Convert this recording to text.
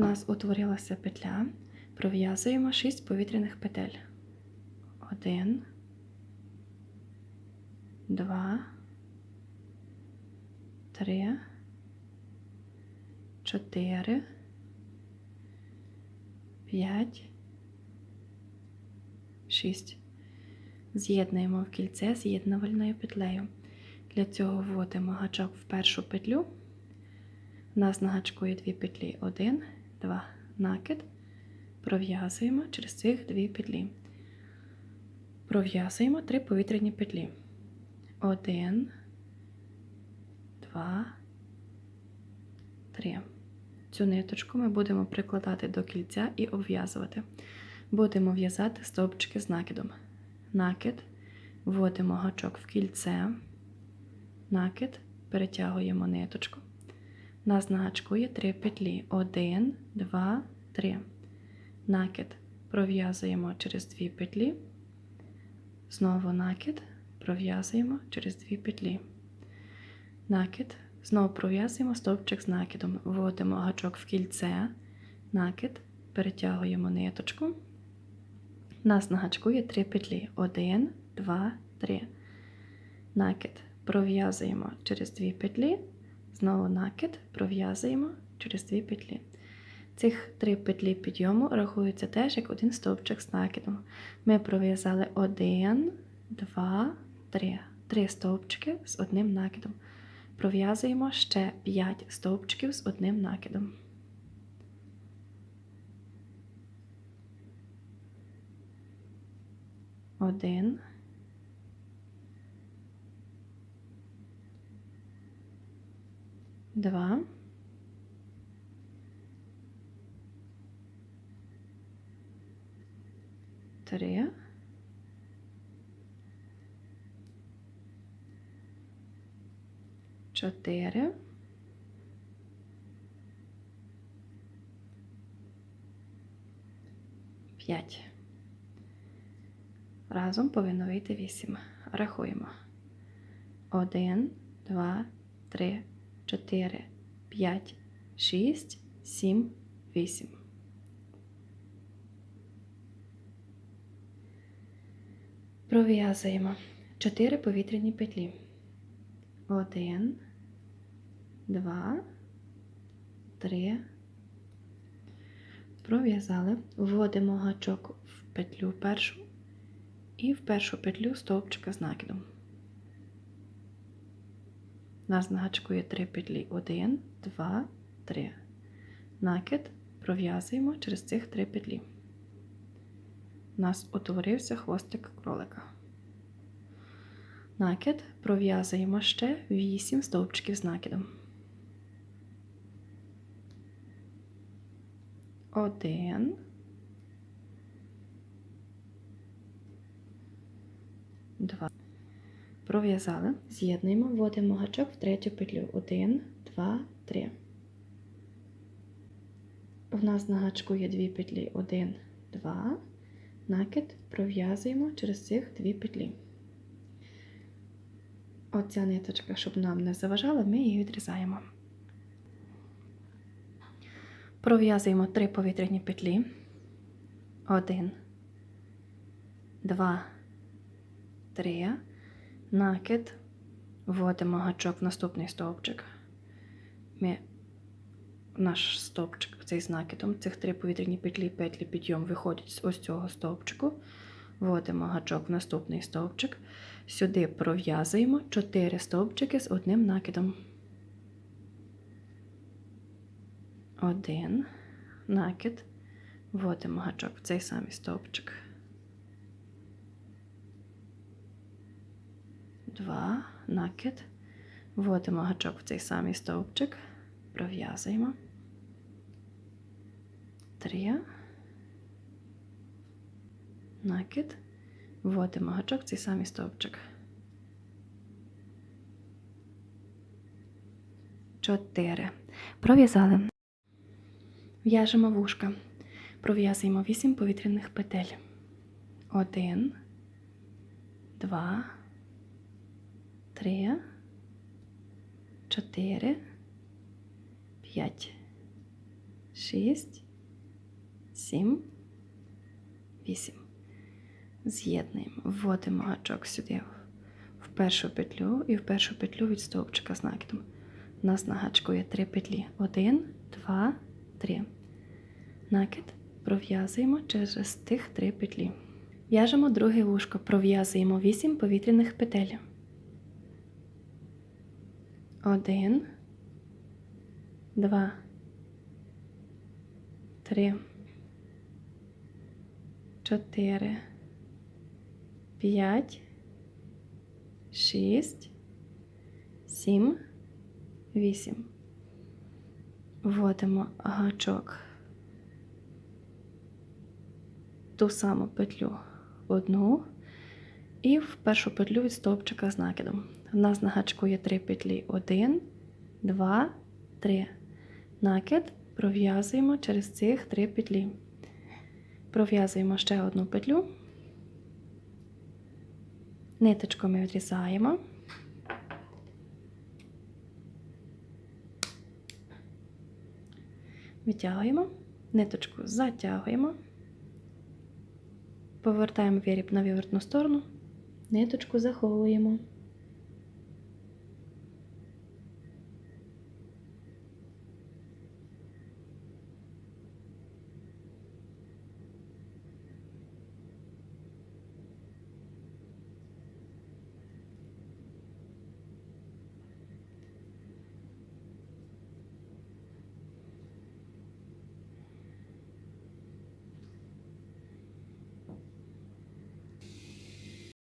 У нас утворилася петля. Пров'язуємо 6 повітряних петель. 1, 2, 3, 4, 5, 6. З'єднуємо в кільце з'єднувальною петлею. Для цього вводимо гачок в першу петлю. У нас на гачку є дві петлі. 1, 2, накид. Пров'язуємо через цих дві петлі. Пров'язуємо три повітряні петлі. 1, 2, 3. Цю ниточку ми будемо прикладати до кільця і обв'язувати. Будемо в'язати стовпчики з накидом. Накид, вводимо гачок в кільце, накид, перетягуємо ниточку. Нас на гачку три петлі. 1, 2, 3. Накид пров'язуємо через дві петлі. Знову накид пров'язуємо через дві петлі. Накид. Знову пров'язуємо стовпчик з накидом. Вводимо гачок в кільце, накид, перетягуємо ниточку. Нас на гачку є три петлі. 1, 2, 3. Накид пров'язуємо через дві петлі. Знову накид пров'язуємо через дві петлі. Цих три петлі підйому рахуються теж як один стовпчик з накидом. Ми пров'язали 1, 2, 3. Три стовпчики з одним накидом. Пров'язуємо ще 5 стовпчиків з одним накидом. Один. Два. Три. Чотири. П'ять. Разом повинно вийти вісім. Рахуємо. Один, два, три, чотири, п'ять, шість, сім, вісім. Пров'язуємо 4 повітряні петлі. 1, 2, 3. Пров'язали. Вводимо гачок в петлю першу і в першу петлю стовпчика з накидом. Нас на є 3 петлі. 1, 2, 3. Накид пров'язуємо через цих 3 петлі у нас утворився хвостик кролика. Накид пров'язуємо ще 8 стовпчиків з накидом. Один. Два. Пров'язали, з'єднуємо, вводимо гачок в третю петлю. Один, два, три. В нас на гачку є дві петлі. Один, два накид пров'язуємо через цих дві петлі. Оця ниточка, щоб нам не заважала, ми її відрізаємо. Пров'язуємо три повітряні петлі. Один, два, три. Накид. Вводимо гачок в наступний стовпчик. Ми наш стовпчик, цей з накидом, цих три повітряні петлі, петлі підйом виходять з ось цього стовпчику. Вводимо гачок в наступний стовпчик. Сюди пров'язуємо 4 стовпчики з одним накидом. Один накид. Вводимо гачок в цей самий стовпчик. Два накид. Вводимо гачок в цей самий стовпчик пров'язуємо. Три. Накид. Вводимо гачок в цей самий стовпчик. Чотири. Пров'язали. В'яжемо вушка. Пров'язуємо вісім повітряних петель. Один, два, три, чотири. 5, шість, сім, вісім. З'єднуємо, вводимо гачок сюди в першу петлю і в першу петлю від стовпчика з накидом. У нас на гачку є три петлі. Один, два, три. Накид пров'язуємо через тих три петлі. В'яжемо друге вушко, пров'язуємо 8 повітряних петель. Один, два, три, чотири, п'ять, шість, сім, вісім. Вводимо гачок. Ту саму петлю одну. І в першу петлю від стовпчика з накидом. У нас на гачку є три петлі: один, два, три. Накид пров'язуємо через цих три петлі. Пров'язуємо ще одну петлю. Ниточку ми відрізаємо. Витягуємо, ниточку затягуємо. Повертаємо виріб на вивертну сторону, ниточку заховуємо.